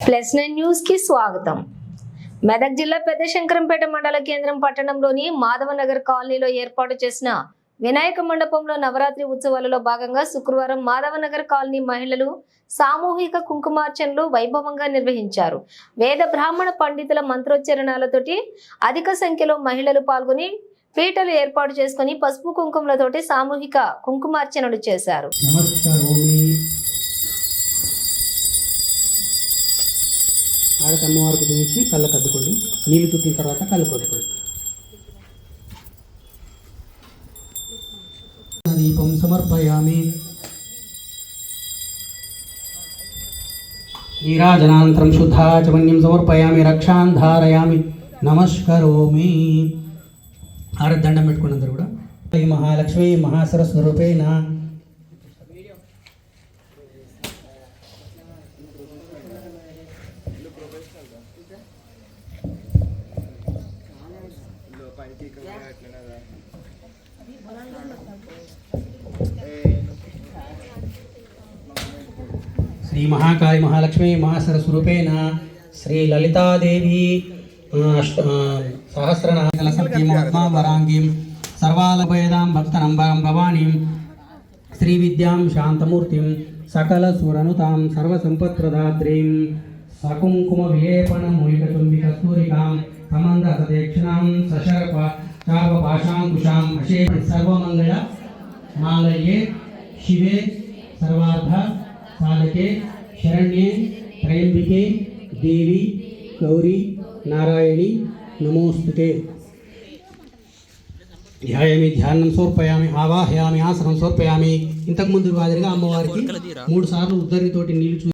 Plus nine న్యూస్కి స్వాగతం. మెదక్ జిల్లా పెద్ద శంకరంపేట మండల కేంద్రం పట్టణంలోని మాధవనగర్ కాలనీలో ఏర్పాటు చేసిన వినాయక మండపంలో నవరాత్రి ఉత్సవాలలో భాగంగా శుక్రవారం మాధవనగర్ కాలనీ మహిళలు సామూహిక కుంకుమార్చనలు వైభవంగా నిర్వహించారు. వేద బ్రాహ్మణ పండితుల మంత్రోచ్చరణాలతోటి అధిక సంఖ్యలో మహిళలు పాల్గొని పీటలు ఏర్పాటు చేసుకుని పసుపు కుంకుమలతోటి సామూహిక కుంకుమార్చనలు చేశారు. ఆడకి అమ్మవారికి చూపించి కళ్ళకు అద్దుకోండి. నీళ్ళు చుట్టిన తర్వాత కళ్ళు కొట్టుకోండి దీపం సమర్పయామి. నీరాజనానంతరం శుద్ధాచమన్యం సమర్పయామి రక్షాన్ ధారయామి. నమస్కరోమి. ఆరతి దండం పెట్టుకోండి కూడా. ఈ మహాలక్ష్మి మహాసరస్వరూపేణ శ్రీ మహాకాళి మహాలక్ష్మి మహాసరస్వరూపేణ శ్రీ లలితాదేవి ఆ, అష్ట- సత్యం పద్మావరాంగీం సర్వాలభయదాం భక్తనంబరం భవానీం శ్రీ విద్యాం శాంతమూర్తిం సకల సురనుతాం సర్వసంపత్ప్రదాత్రీం. సకుంకుమ విలేపనం మూలిక చుంబిక సూరికాం సమంద సదక్షిణాం సశర్ప చాప పాశాంకుశాం అశే సర్వమంగళ మాంగళ్యే శివే సర్వార్థ సాధకే శరణ్యే త్రయంబికే దేవి గౌరీ నారాయణి నమోస్తుతే ధ్యాయామి ధ్యానం సమర్పయామి ఆవాహయామి ఆసనం సమర్పయామి ఇంతకుముందు మాదిరిగా అమ్మవారికి మూడు సార్లు ఉద్దరితోటి నీళ్ళు చూ